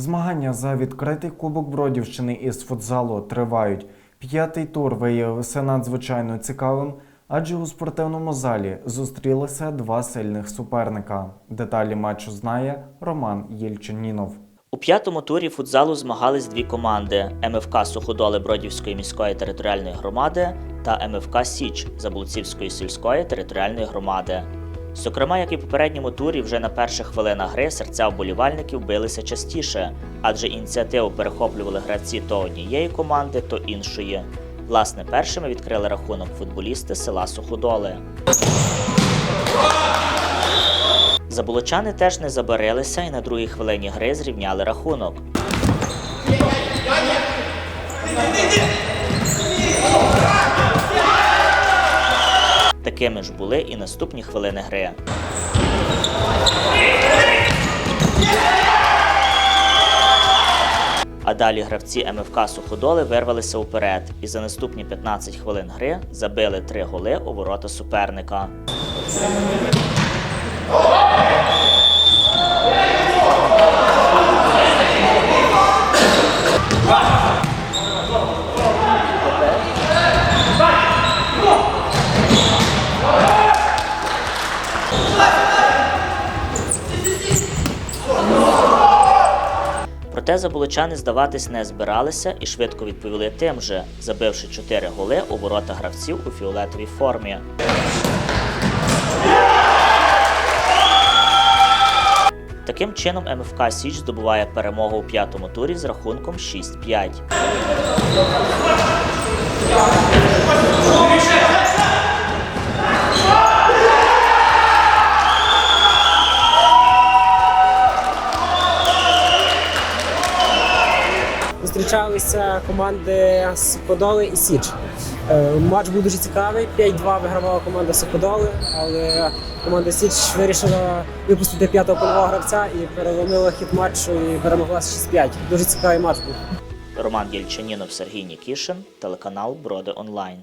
Змагання за відкритий кубок Бродівщини із футзалу тривають. П'ятий тур виявився надзвичайно цікавим, адже у спортивному залі зустрілися два сильних суперника. Деталі матчу знає Роман Єльчанінов. У п'ятому турі футзалу змагались дві команди: МФК Суходоли Бродівської міської територіальної громади та МФК Січ Заболоцівської сільської територіальної громади. Зокрема, як і в попередньому турі, вже на перших хвилинах гри серця вболівальників билися частіше, адже ініціативу перехоплювали гравці то однієї команди, то іншої. Власне, першими відкрили рахунок футболісти села Суходоли. Заболочани теж не забарилися і на другій хвилині гри зрівняли рахунок. Такими ж були і наступні хвилини гри. А далі гравці МФК Суходоли вирвалися уперед і за наступні 15 хвилин гри забили три голи у ворота суперника. Проте заболочани здаватись не збиралися і швидко відповіли тим же, забивши 4 голи у ворота гравців у фіолетовій формі. Таким чином МФК Січ здобуває перемогу у п'ятому турі з рахунком 6-5. Зустрічалися команди Сокодоли і Січ. Е, Матч був дуже цікавий. 5-2 вигравала команда Сокодоли, але команда Січ вирішила випустити п'ятого польового гравця і переломила хід матчу і перемогла 6-5. Дуже цікавий матч був. Роман Єльчанінов, Сергій Нікішин, телеканал Броди Онлайн.